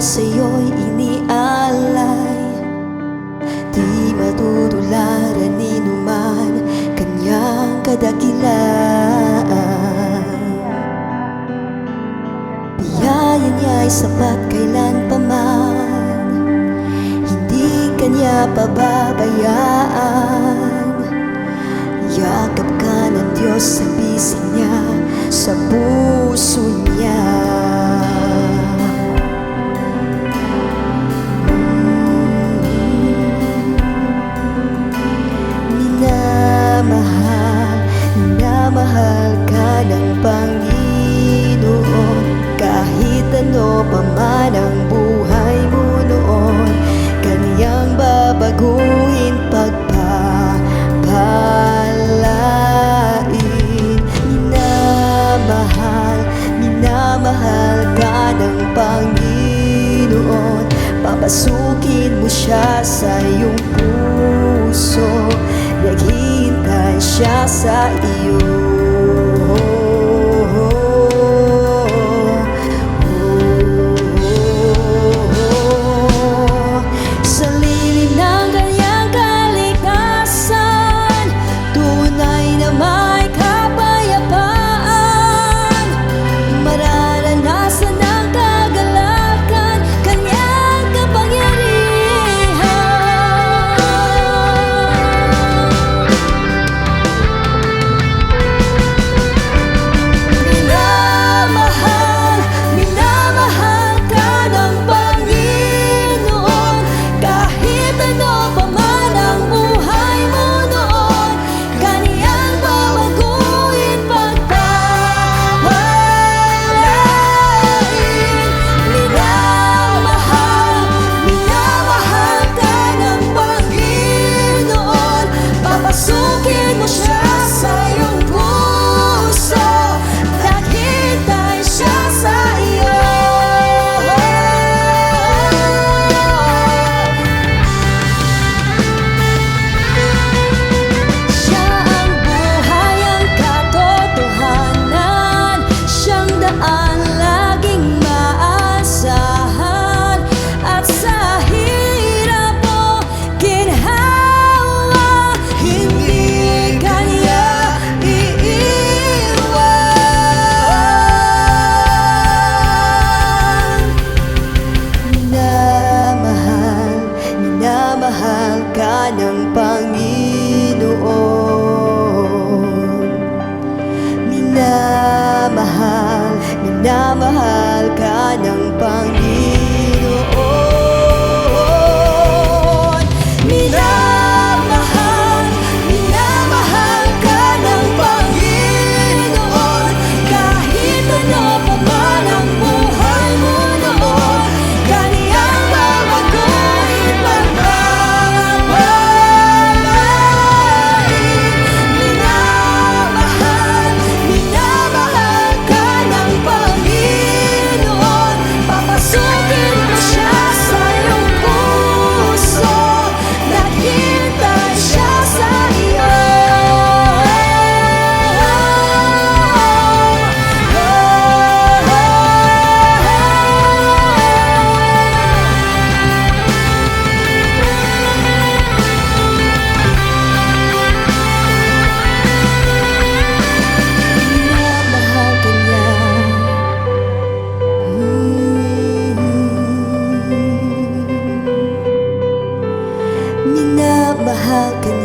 sa'yo'y inialay. Di matutularan ni numan Kanyang kadakilaan. Biyaya niya'y sapat kailan pa man. Hindi kanya pababayaan Panginoon Kahit ano pa man ang buhay mo noon Kanyang babaguhin pagpapalain. Minamahal, minamahal ka ng Panginoon. Papasukin mo siya sa iyong puso. Naghihintay siya sa iyo how can